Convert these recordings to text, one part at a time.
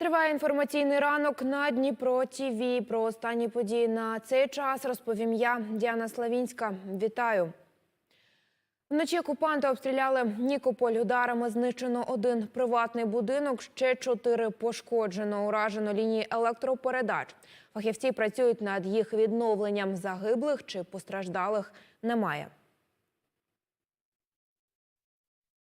Триває інформаційний ранок на Дніпро ТІВІ. Про останні події на цей час розповім я, Діана Славінська. Вітаю. Вночі окупанти обстріляли Нікополь ударами. Знищено один приватний будинок, ще чотири пошкоджено. Уражено лінії електропередач. Фахівці працюють над їх відновленням. Загиблих чи постраждалих немає.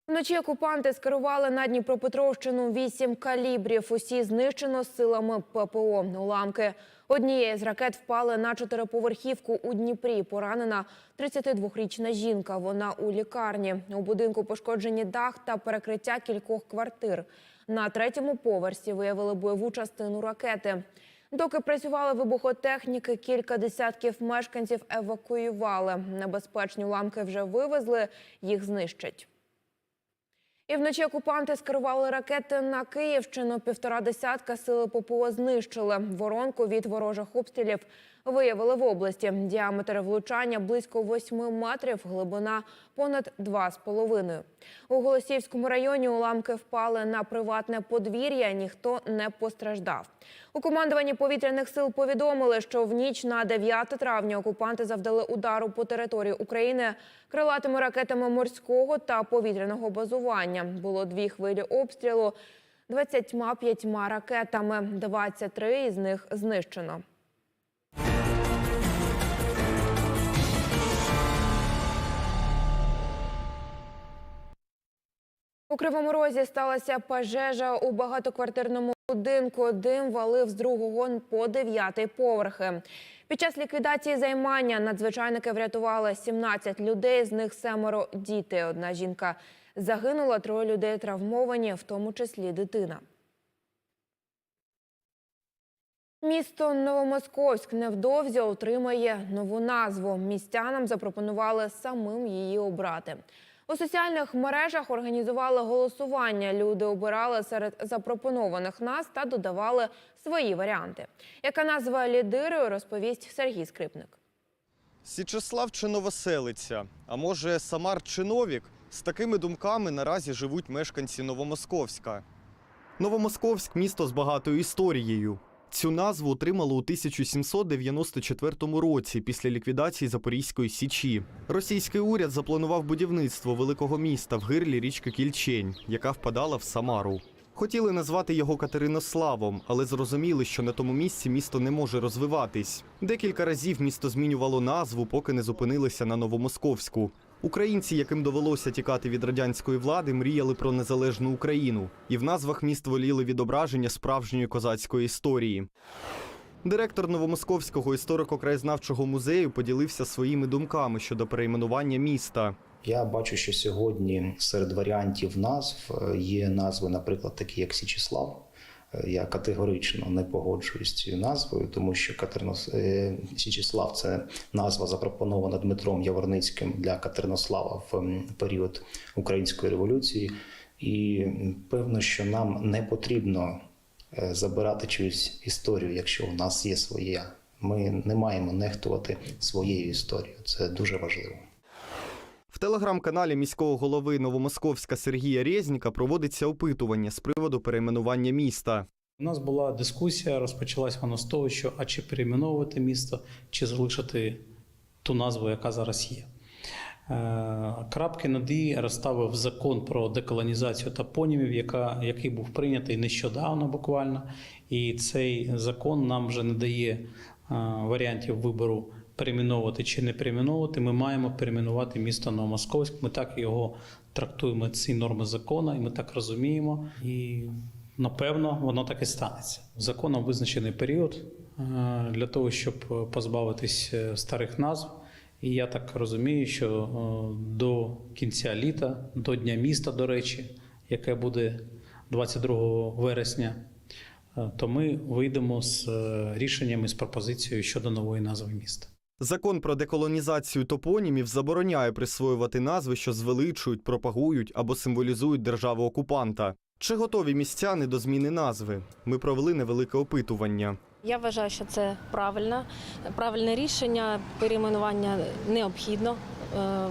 Вночі окупанти скерували на Дніпропетровщину вісім калібрів. Усі знищено силами ППО. Уламки однієї з ракет впали на чотириповерхівку у Дніпрі. Поранена 32-річна жінка. Вона у лікарні. У будинку пошкоджені дах та перекриття кількох квартир. На третьому поверсі виявили бойову частину ракети. Доки працювали вибухотехніки, кілька десятків мешканців евакуювали. Небезпечні уламки вже вивезли, їх знищать. І вночі окупанти скерували ракети на Київщину. Півтора десятка сили ППО знищили. Воронку від ворожих обстрілів виявили в області. Діаметр влучання близько 8 метрів, глибина понад 2,5. У Голосіївському районі уламки впали на приватне подвір'я. Ніхто не постраждав. У командуванні повітряних сил повідомили, що в ніч на 9 травня окупанти завдали удару по території України крилатими ракетами морського та повітряного базування. Було дві хвилі обстрілу 25 ракетами. 23 із них знищено. У Кривому Розі сталася пожежа у багатоквартирному будинку. Дим валив з другого по дев'ятий поверхи. Під час ліквідації займання надзвичайники врятували 17 людей, з них семеро діти. Одна жінка загинула, троє людей травмовані, в тому числі дитина. Місто Новомосковськ невдовзі отримає нову назву. Містянам запропонували самим її обрати. У соціальних мережах організували голосування. Люди обирали серед запропонованих назв та додавали свої варіанти. Яка назва лідирує, розповість Сергій Скрипник. Січеслав чи Новоселиця, а може Самар чи Новік? З такими думками наразі живуть мешканці Новомосковська. Новомосковськ місто з багатою історією. Цю назву отримало у 1794 році після ліквідації Запорізької січі. Російський уряд запланував будівництво великого міста в гирлі річки Кільчень, яка впадала в Самару. Хотіли назвати його Катеринославом, але зрозуміли, що на тому місці місто не може розвиватись. Декілька разів місто змінювало назву, поки не зупинилися на Новомосковську. Українці, яким довелося тікати від радянської влади, мріяли про незалежну Україну, і в назвах міст воліли відображення справжньої козацької історії. Директор Новомосковського історико-краєзнавчого музею поділився своїми думками щодо перейменування міста. Я бачу, що сьогодні серед варіантів назв е, є назви, наприклад, такі як Січіслав. Е, Я категорично не погоджуюсь з цією назвою, тому що Катеринос... е, Січіслав це назва запропонована Дмитром Яворницьким для Катеринослава в період Української революції. І певно, що нам не потрібно е, забирати чиюсь історію, якщо у нас є своя. Ми не маємо нехтувати своєю історією. Це дуже важливо. В телеграм-каналі міського голови Новомосковська Сергія Резніка проводиться опитування з приводу перейменування міста. У нас була дискусія, розпочалась вона з того, що а чи перейменовувати місто, чи залишити ту назву, яка зараз є. Е, Крапки над «і» розставив закон про деколонізацію топонімів, яка, який був прийнятий нещодавно буквально. І цей закон нам вже не дає е, варіантів вибору перейменовувати чи не перейменовувати. Ми маємо перейменувати місто Новомосковськ. Ми так його трактуємо, ці норми закону, і ми так розуміємо. І напевно воно так і станеться. Законом визначений період е, для того, щоб позбавитись е, старих назв. І я так розумію, що е, до кінця літа, до Дня міста, до речі, яке буде 22 вересня, то ми вийдемо з рішеннями з пропозицією щодо нової назви міста. Закон про деколонізацію топонімів забороняє присвоювати назви, що звеличують, пропагують або символізують державу окупанта. Чи готові містяни до зміни назви? Ми провели невелике опитування. Я вважаю, що це правильне, правильне рішення. Перейменування необхідно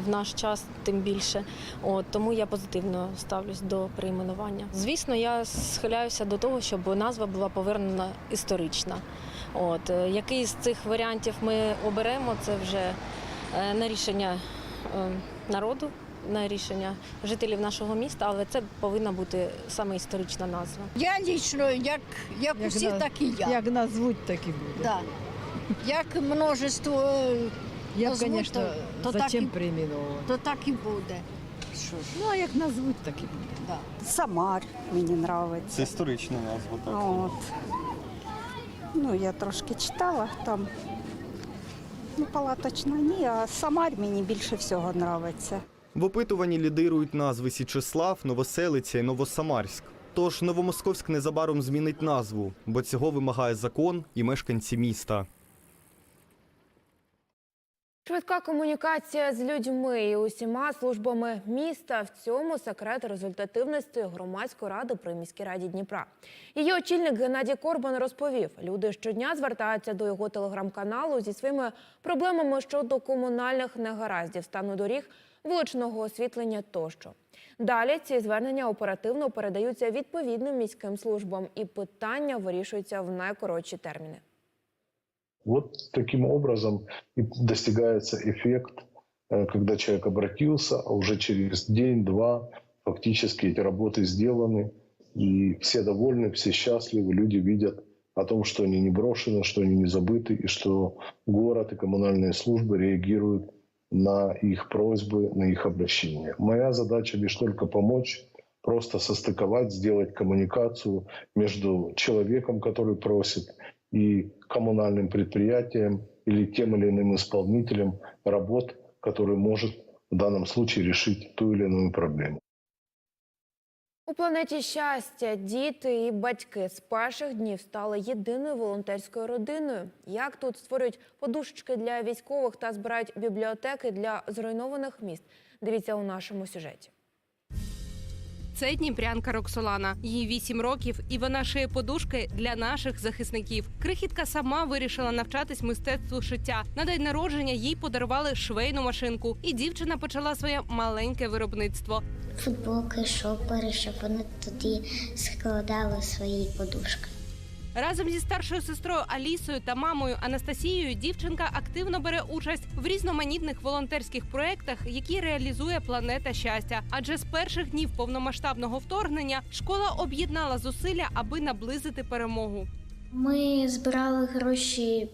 в наш час, тим більше. От, тому я позитивно ставлюсь до перейменування. Звісно, я схиляюся до того, щоб назва була повернена історична. От, е, який з цих варіантів ми оберемо, це вже е, на рішення е, народу, на рішення жителів нашого міста, але це повинна бути саме історична назва. Я лічно, як, як, Як усі, на- так і я. Як назвуть, так і буде. Да. Як множество, е, Я б, назвуть, звісно, то- то зачем так і- то так і буде. Що ж, Ну, а як назвуть, так і буде. да. Самар мені Це подобається. історична назва, так. От. Ну, я трошки читала там. Ну, палаточна ні, а Самар мені більше всього подобається. В опитуванні лідирують назви Січеслав, Новоселиця і Новосамарськ. Тож Новомосковськ незабаром змінить назву, бо цього вимагає закон і мешканці міста. Швидка комунікація з людьми і усіма службами міста. В цьому секрет результативності громадської ради при міській раді Дніпра. Її очільник Геннадій Корбан розповів: люди щодня звертаються до його телеграм-каналу зі своїми проблемами щодо комунальних негараздів, стану доріг, вуличного освітлення тощо. Далі ці звернення оперативно передаються відповідним міським службам, і питання вирішуються в найкоротші терміни. Вот таким образом и достигается эффект, э, когда человек обратился, а уже через день-два фактически эти работы сделаны, и все довольны, все счастливы, люди видят о том, что они не брошены, что они не забыты, и что город и коммунальные службы реагируют на их просьбы, на их обращения. Моя задача лишь только помочь, просто состыковать, сделать коммуникацию между человеком, который просит, и коммунальным предприятием или тем или иным исполнителем работ, который может в данном случае решить ту или иную проблему. У планеті щастя діти і батьки з перших днів стали єдиною волонтерською родиною. Як тут створюють подушечки для військових та збирають бібліотеки для зруйнованих міст? Дивіться у нашому сюжеті. Це дніпрянка Роксолана. Їй 8 років, і вона шиє подушки для наших захисників. Крихітка сама вирішила навчатись мистецтву шиття. На день народження їй подарували швейну машинку, і дівчина почала своє маленьке виробництво. футболки, шопери, щоб вони тоді складали свої подушки. Разом зі старшою сестрою Алісою та мамою Анастасією дівчинка активно бере участь в різноманітних волонтерських проєктах, які реалізує планета щастя. Адже з перших днів повномасштабного вторгнення школа об'єднала зусилля, аби наблизити перемогу. Ми збирали гроші.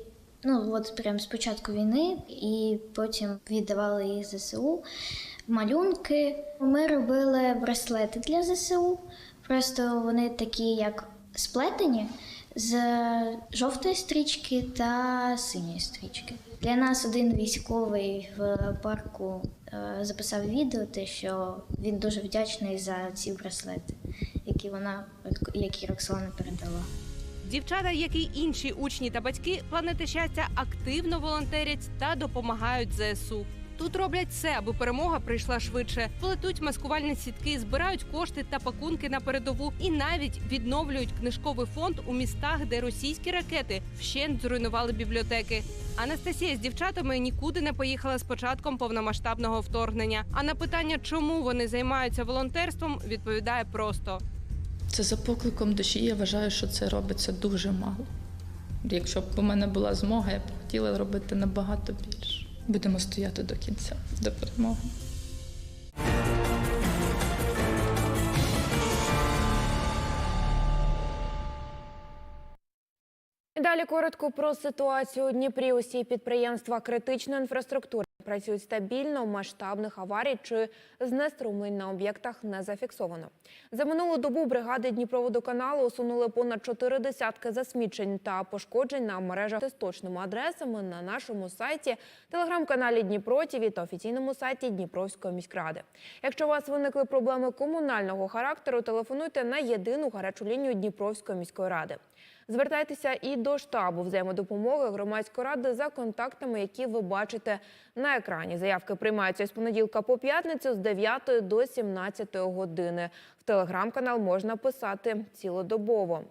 Ну от прямо з початку війни, і потім віддавали їх ЗСУ, малюнки. Ми робили браслети для ЗСУ. Просто вони такі, як сплетені з жовтої стрічки та синьої стрічки. Для нас один військовий в парку е, записав відео, те, що він дуже вдячний за ці браслети, які вона які Роксолана передала. Дівчата, як і інші учні та батьки планети щастя, активно волонтерять та допомагають ЗСУ. Тут роблять все, аби перемога прийшла швидше. Плетуть маскувальні сітки, збирають кошти та пакунки на передову і навіть відновлюють книжковий фонд у містах, де російські ракети вщент зруйнували бібліотеки. Анастасія з дівчатами нікуди не поїхала з початком повномасштабного вторгнення. А на питання, чому вони займаються волонтерством, відповідає просто. Це за покликом душі. Я вважаю, що це робиться дуже мало. Якщо б у мене була змога, я б хотіла робити набагато більше. Будемо стояти до кінця до перемоги. Далі коротко про ситуацію у Дніпрі. Усі підприємства критичної інфраструктури працюють стабільно, масштабних аварій чи знеструмлень на об'єктах не зафіксовано. За минулу добу бригади Дніпроводоканалу усунули понад чотири десятки засмічень та пошкоджень на мережах з точними адресами на нашому сайті, телеграм-каналі Дніпро ТІВІ та офіційному сайті Дніпровської міськради. Якщо у вас виникли проблеми комунального характеру, телефонуйте на єдину гарячу лінію Дніпровської міської ради. Звертайтеся і до штабу взаємодопомоги громадської ради за контактами, які ви бачите на екрані. Заявки приймаються з понеділка по п'ятницю з 9 до 17 години. В телеграм-канал можна писати цілодобово.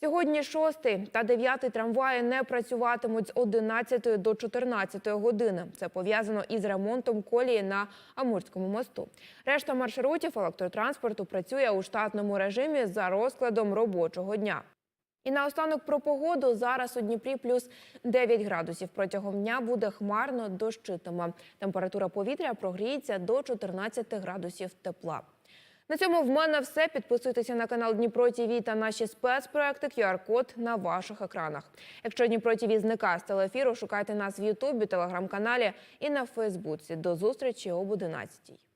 Сьогодні 6 та 9 трамваї не працюватимуть з 11 до 14 години. Це пов'язано із ремонтом колії на Амурському мосту. Решта маршрутів електротранспорту працює у штатному режимі за розкладом робочого дня. І наостанок про погоду. Зараз у Дніпрі плюс 9 градусів. Протягом дня буде хмарно дощитиме. Температура повітря прогріється до 14 градусів тепла. На цьому в мене все. Підписуйтеся на канал Дніпро ТІВІ та наші спецпроекти QR-код на ваших екранах. Якщо Дніпро ТІВІ зникає з телеефіру, шукайте нас в Ютубі, телеграм-каналі і на Фейсбуці. До зустрічі об 11